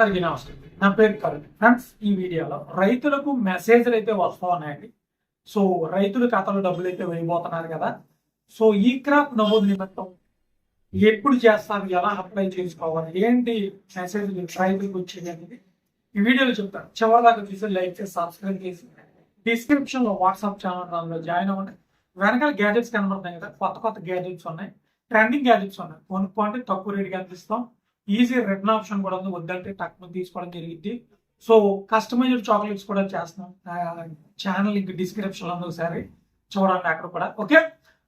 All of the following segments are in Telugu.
అందరికీ నమస్తే. నా పేరు కరుణ్. ఫ్రెండ్స్ ఈ వీడియోలో రైతులకు మెసేజ్లు అయితే వస్తూ ఉన్నాయండి. సో రైతుల ఖాతాలో డబ్బులు అయితే వేయబోతున్నారు కదా. సో ఈ క్రాప్ నమోదు నిమిత్తం ఎప్పుడు చేస్తారు? ఎలా అప్లై చేసుకోవాలి? ఏంటి మెసేజ్ రైతులకు వచ్చేది అనేది ఈ వీడియోలో చెప్తాను. చివరిదాకా చూసి లైక్ చేసి సబ్స్క్రైబ్ చేసి డిస్క్రిప్షన్లో వాట్సాప్ ఛానల్ దానిలో జాయిన్ అవ్వండి. వెనకాల గ్యాజెట్స్ కనబడుతున్నాయి కదా. కొత్త కొత్త గ్యాజెట్స్ ఉన్నాయి. ట్రెండింగ్ గ్యాజెట్స్ ఉన్నాయి. కొనుక్కోండి. తక్కువ రేటుకి అందిస్తాం. ఈజీ రిటర్న్ ఆప్షన్ కూడా ఉంది. వద్దంటే టక్ను తీసుకోవడం జరిగింది. సో కస్టమైజ్డ్ చాక్లెట్స్ కూడా చేస్తున్నాం. ఛానల్ లింక్ డిస్క్రిప్షన్లో ఉంది ఒకసారి. చూడండి అక్కడ కూడా. ఓకే?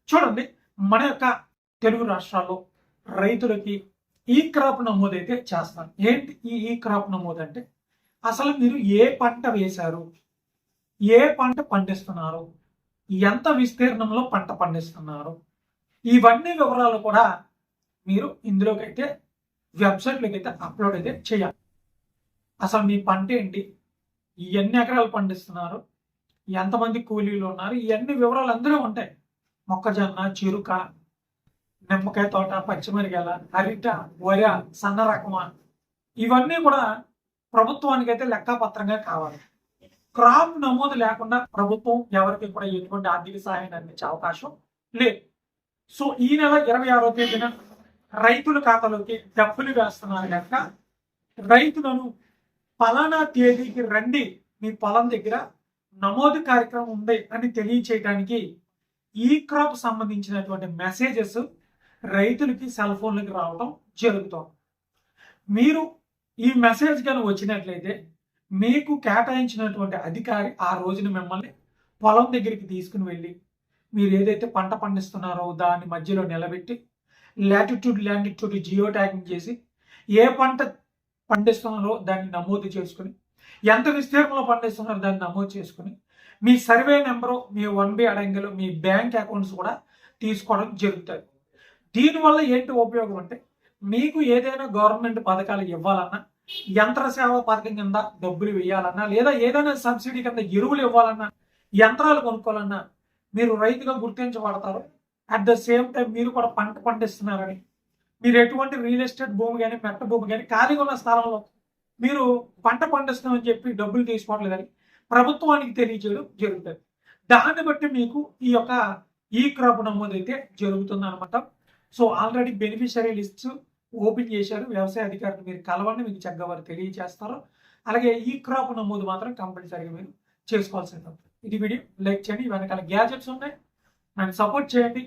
చూడండి. మన యొక్క తెలుగు రాష్ట్రాల్లో రైతులకి ఈ క్రాప్ నమోదు అయితే చేస్తాం. ఏంటి ఈ ఈ క్రాప్ నమోదు అంటే అసలు మీరు ఏ పంట వేశారు? ఏ పంట పండిస్తున్నారు? ఎంత విస్తీర్ణంలో పంట పండిస్తున్నారు? ఇవన్నీ వివరాలు కూడా మీరు ఇందులోకి అయితే వెబ్సైట్లోకి అయితే అప్లోడ్ అయితే చేయాలి. అసలు మీ పంట ఏంటి? ఎన్ని ఎకరాలు పండిస్తున్నారు? ఎంతమంది కూలీలు ఉన్నారు? ఇవన్నీ వివరాలు అందులో ఉంటాయి. మొక్కజొన్న చిరుక నిమ్మకాయ తోట పచ్చిమిరకాయల అరిట వర సన్న రకమా ఇవన్నీ కూడా ప్రభుత్వానికి అయితే లెక్కపత్రంగా కావాలి. క్రాప్ నమోదు లేకుండా ప్రభుత్వం ఎవరికి కూడా ఎటువంటి ఆర్థిక సహాయాన్ని అందించే అవకాశం లేదు. సో ఈ నెల ఇరవై ఆరో తేదీన రైతుల ఖాతాలోకి డబ్బులు వేస్తున్నారు కనుక రైతులను ఫలానా తేదీకి రండి మీ పొలం దగ్గర నమోదు కార్యక్రమం ఉంది అని తెలియచేయడానికి ఈ క్రాప్ సంబంధించినటువంటి మెసేజెస్ రైతులకి సెల్ ఫోన్లకి రావడం జరుగుతుంది. మీరు ఈ మెసేజ్ కానీ వచ్చినట్లయితే మీకు కేటాయించినటువంటి అధికారి ఆ రోజున మిమ్మల్ని పొలం దగ్గరికి తీసుకుని వెళ్ళి మీరు ఏదైతే పంట పండిస్తున్నారో దాని మధ్యలో నిలబెట్టి లాటిట్యూడ్ లాంటిట్యూడ్ జియో ట్యాగింగ్ చేసి ఏ పంట పండిస్తున్నారో దాన్ని నమోదు చేసుకుని ఎంత విస్తీర్ణంలో పండిస్తున్నారో దాన్ని నమోదు చేసుకుని మీ సర్వే నెంబరు మీ వన్ బి అడంగిలు మీ బ్యాంక్ అకౌంట్స్ కూడా తీసుకోవడం జరుగుతుంది. దీనివల్ల ఏంటి ఉపయోగం అంటే మీకు ఏదైనా గవర్నమెంట్ పథకాలు ఇవ్వాలన్నా యంత్ర సేవ పథకం కింద డబ్బులు వేయాలన్నా లేదా ఏదైనా సబ్సిడీ కింద ఎరువులు ఇవ్వాలన్నా యంత్రాలు కొనుక్కోవాలన్నా మీరు రైతుగా గుర్తించబడతారు. అట్ ద సేమ్ టైం మీరు కూడా పంట పండిస్తున్నారని. మీరు ఎటువంటి రియల్ ఎస్టేట్ భూమి కానీ మెట్ట భూమి కానీ ఖాళీగా ఉన్న స్థలంలో మీరు పంట పండిస్తామని చెప్పి డబ్బులు తీసుకోవట్లేదని ప్రభుత్వానికి తెలియజేయడం జరుగుతుంది. దాన్ని బట్టి మీకు ఈ యొక్క ఈ క్రాప్ నమోదు అయితే జరుగుతుంది అనమాట so already beneficiary list open చేశారు. వ్యవసాయ అధికారులు మీరు కలవండి మీకు చక్కగా వారు తెలియజేస్తారు. అలాగే ఈ క్రాప్ నమోదు మాత్రం కంపల్సరీగా మీరు చేసుకోవాల్సింది ఉంటుంది ఇది వీడియో లైక్ చేయండి వెనకాల గ్యాజెట్స్ ఉన్నాయి. నన్ను సపోర్ట్ చేయండి.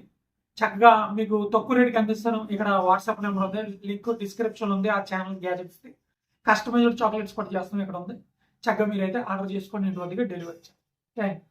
చక్కగా మీకు తక్కువ రేటుకి అందిస్తాను. ఇక్కడ వాట్సాప్ నెంబర్ ఉంది. లింక్ డిస్క్రిప్షన్ ఉంది. ఆ ఛానల్ గ్యాజెట్స్ది కస్టమైజ్డ్ చాక్లెట్స్ కూడా చేస్తాం ఇక్కడ ఉంది. చక్కగా మీరైతే ఆర్డర్ చేసుకొని ఇంటి వద్దకు డెలివరీ థ్యాంక్ థ్యాంక్